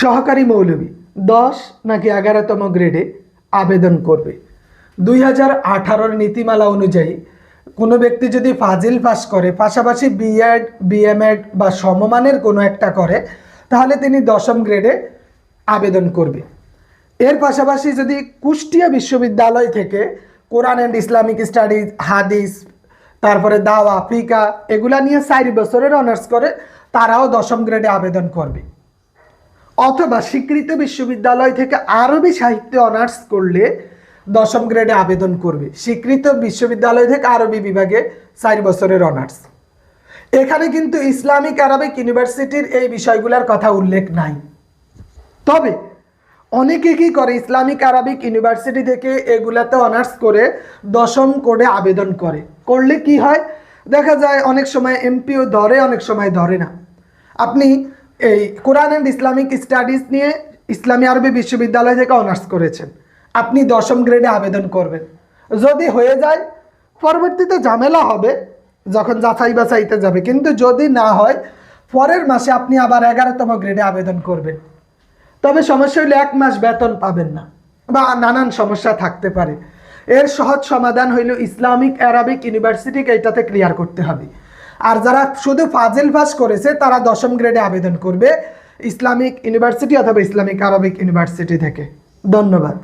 সহকারী মৌলবী, দশ নাকি এগারোতম গ্রেডে আবেদন করবে। দুই হাজার আঠারোর নীতিমালা অনুযায়ী, কোনো ব্যক্তি যদি ফাজিল পাস করে, পাশাপাশি বিএড বিএমএড বা সমমানের কোনো একটা করে, তাহলে তিনি দশম গ্রেডে আবেদন করবে। এর পাশাপাশি যদি কুষ্টিয়া বিশ্ববিদ্যালয় থেকে কোরআন অ্যান্ড ইসলামিক স্টাডিজ, হাদিস, তারপরে দাওয়া আফ্রিকা এগুলা নিয়ে চার বছরের অনার্স করে, তারাও দশম গ্রেডে আবেদন করবে। অথবা স্বীকৃত বিশ্ববিদ্যালয় থেকে আরবি সাহিত্যে অনার্স করলে দশম গ্রেডে আবেদন করবে। স্বীকৃত বিশ্ববিদ্যালয় থেকে আরবি বিভাগে চার বছরের অনার্স। এখানে কিন্তু ইসলামিক আরবিক ইউনিভার্সিটির এই বিষয়গুলোর কথা উল্লেখ নাই। তবে অনেকে কি করে, ইসলামিক আরবিক ইউনিভার্সিটি থেকে এগুলাতে অনার্স করে দশম কোডে আবেদন করে? করলে কি হয়? দেখা যায় অনেক সময় এমপিও ধরে, অনেক সময় ধরে না। আপনি এই কোরআন অ্যান্ড ইসলামিক স্টাডিজ নিয়ে ইসলামী আরবি বিশ্ববিদ্যালয় থেকে অনার্স করেছেন। আপনি দশম গ্রেডে আবেদন করবেন। যদি হয়ে যায়, পরবর্তীতে ঝামেলা হবে, যখন যাচাই বাছাইতে যাবে। কিন্তু যদি না হয়, পরের মাসে আপনি আবার এগারোতম গ্রেডে আবেদন করবেন। তবে সমস্যা হইলে এক মাস বেতন পাবেন না, বা নানান সমস্যা থাকতে পারে। এর সহজ সমাধান হইল ইসলামিক অ্যারাবিক ইউনিভার্সিটিকে এটাতে ক্লিয়ার করতে হবে। আর যারা শুধু ফাজেল পাস করেছে, তারা দশম গ্রেডে আবেদন করবে ইসলামিক ইউনিভার্সিটি অথবা ইসলামিক আরবিক ইউনিভার্সিটি থেকে। ধন্যবাদ।